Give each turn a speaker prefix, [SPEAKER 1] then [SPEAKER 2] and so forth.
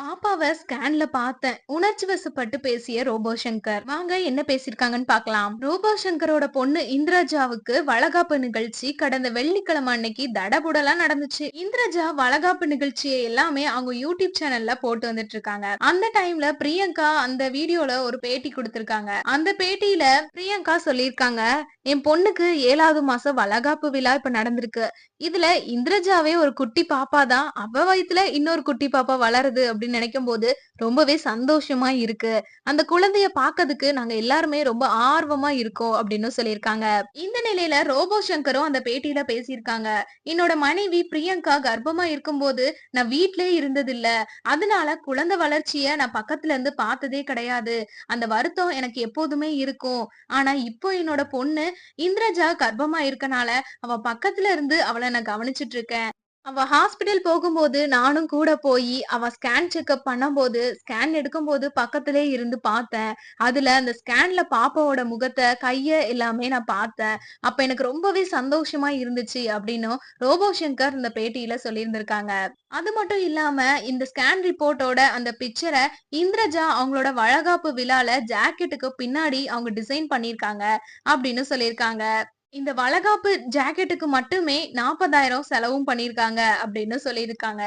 [SPEAKER 1] பாப்பாவை ஸ்கேன்ல பார்த்தேன். உணர்ச்சி வசப்பட்டு பேசிய ரோபோ சங்கர். வாங்க என்ன பேசியிருக்காங்கன்னு பார்க்கலாம். ரோபோ சங்கரோட பொண்ணு இந்திரஜாவுக்கு வளகாப்பு நிகழ்ச்சி கடந்த வெள்ளிக்கிழமை அன்னைக்கு தடபுடலா நடந்துச்சு. இந்திரஜா வளகாப்பு நிகழ்ச்சியை எல்லாமே அவங்க யூடியூப் சேனல்ல போட்டு வந்துட்டு இருக்காங்க. அந்த டைம்ல பிரியங்கா அந்த வீடியோல ஒரு பேட்டி கொடுத்திருக்காங்க. அந்த பேட்டியில பிரியங்கா சொல்லியிருக்காங்க என் பொண்ணுக்கு ஏழாவது மாசம் வளகாப்பு விழா இப்ப நடந்திருக்கு. இதுல இந்திரஜாவே ஒரு குட்டி பாப்பா தான். அவ வயித்துல இன்னொரு குட்டி பாப்பா வளருது அப்படின்னு நினைக்கும் போது ரொம்பவே சந்தோஷமா இருக்கு. அந்த குழந்தைய பாக்கிறதுக்கு நாங்க எல்லாருமே ரொம்ப ஆர்வமா இருக்கோம் அப்படின்னு சொல்லியிருக்காங்க. இந்த நிலையில ரோபோ சங்கரும் அந்த பேட்டியில பேசியிருக்காங்க. என்னோட மனைவி பிரியங்கா கர்ப்பமா இருக்கும்போது நான் வீட்லயே இருந்தது இல்ல அதனால குழந்தை வளர்ச்சிய நான் பக்கத்துல இருந்து பார்த்ததே கிடையாது. அந்த வருத்தம் எனக்கு எப்போதுமே இருக்கும். ஆனா இப்போ என்னோட பொண்ணு இந்திரஜா கர்ப்பமா இருக்கனால அவ பக்கத்துல இருந்து அவளை நான் கவனிச்சிட்டு இருக்கேன். அவ ஹாஸ்பிட்டல் போகும்போது நானும் கூட போய் அவ ஸ்கேன் செக்அப் பண்ணும்போது ஸ்கேன் எடுக்கும்போது பக்கத்திலே இருந்து பார்த்தேன். அதுல அந்த ஸ்கேன்ல பாப்பாவோட முகத்தை கைய எல்லாமே நான் பார்த்தேன். அப்ப எனக்கு ரொம்பவே சந்தோஷமா இருந்துச்சு அப்படின்னு ரோபோ சங்கர் இந்த பேட்டியில சொல்லியிருந்திருக்காங்க. அது மட்டும் இல்லாம இந்த ஸ்கேன் ரிப்போர்ட்டோட அந்த பிக்சரை இந்திரஜா அவங்களோட வழகாப்பு விழால ஜாக்கெட்டுக்கு பின்னாடி அவங்க டிசைன் பண்ணிருக்காங்க அப்படின்னு சொல்லியிருக்காங்க. இந்த வளகாப்பு ஜாக்கெட்டுக்கு மட்டுமே நாற்பதாயிரம் செலவும் பண்ணிருக்காங்க அப்படின்னு சொல்லியிருக்காங்க.